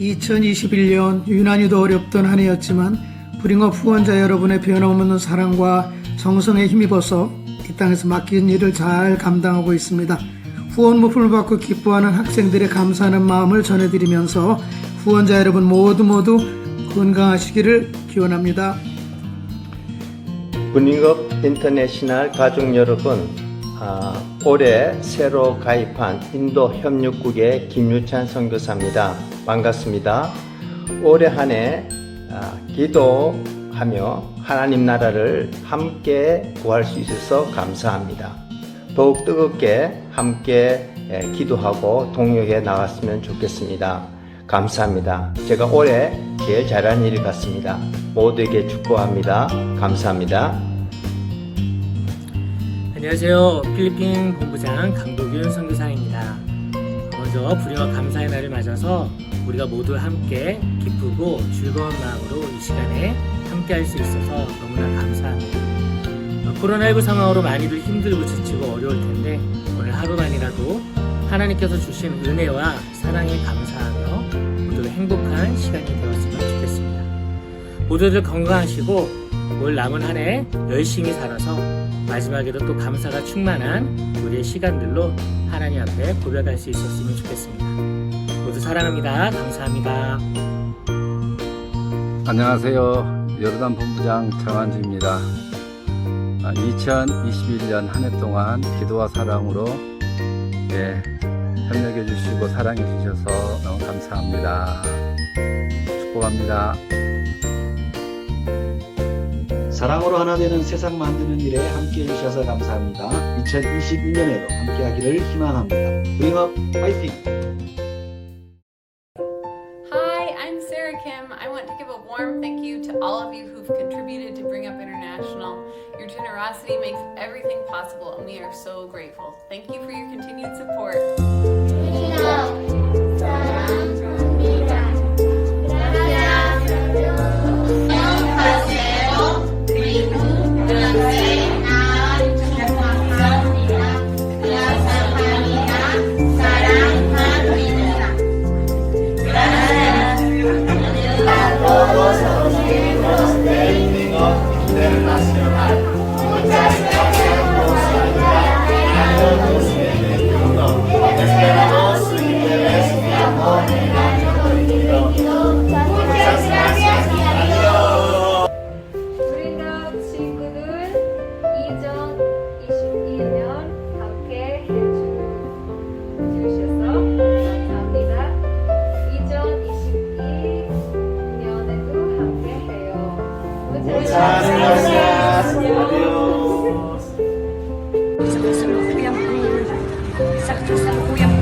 2021년 유난히도 어렵던 한 해였지만 브링업 후원자 여러분의 변함없는 사랑과 정성에 힘입어서 이 땅에서 맡긴 일을 잘 감당하고 있습니다. 후원 물품을 받고 기뻐하는 학생들의 감사하는 마음을 전해드리면서 후원자 여러분 모두 모두 건강하시기를 기원합니다. 분익업 인터내셔널 가족 여러분, 아, 올해 새로 가입한 인도 협력국의 김유찬 선교사입니다. 반갑습니다. 올해 한해 아, 기도하며 하나님 나라를 함께 구할 수 있어서 감사합니다. 더욱 뜨겁게 함께 에, 기도하고 동역해 나갔으면 좋겠습니다. 감사합니다. 제가 올해 제일 잘한 일 같습니다. 모두에게 축복합니다. 감사합니다. 안녕하세요. 필리핀 본부장 강도균 선교사입니다. 먼저 불임과 감사의 날을 맞아서 우리가 모두 함께 기쁘고 즐거운 마음으로 이 시간에 함께 할 수 있어서 너무나 감사합니다. 어, 코로나19 상황으로 많이들 힘들고 지치고 어려울 텐데 오늘 하루만이라도 하나님께서 주신 은혜와 사랑에 감사하며 모두 행복한 시간이 되었으면 좋겠습니다. 모두들 건강하시고 올 남은 한 해 열심히 살아서 마지막에도 또 감사가 충만한 우리의 시간들로 하나님 앞에 고백할 수 있었으면 좋겠습니다. 모두 사랑합니다. 감사합니다. 안녕하세요. 여르단 본부장 정한주입니다. 2021년 한 해 동안 기도와 사랑으로 예, 협력해 주시고 사랑해 주셔서 너무 감사합니다. 축복합니다. 사랑으로 하나 되는 세상 만드는 일에 함께 해주셔서 감사합니다. 2022년에도 함께 하기를 희망합니다. 브링업 파이팅! Hi, I'm Sarah Kim. I want to give a warm thank you to all of you who've contributed to Bring Up International. Your generosity makes everything possible, and we are so grateful. Thank you for your continued support. 우리 Muchas gracias. Adiós. Sa kasalukuyan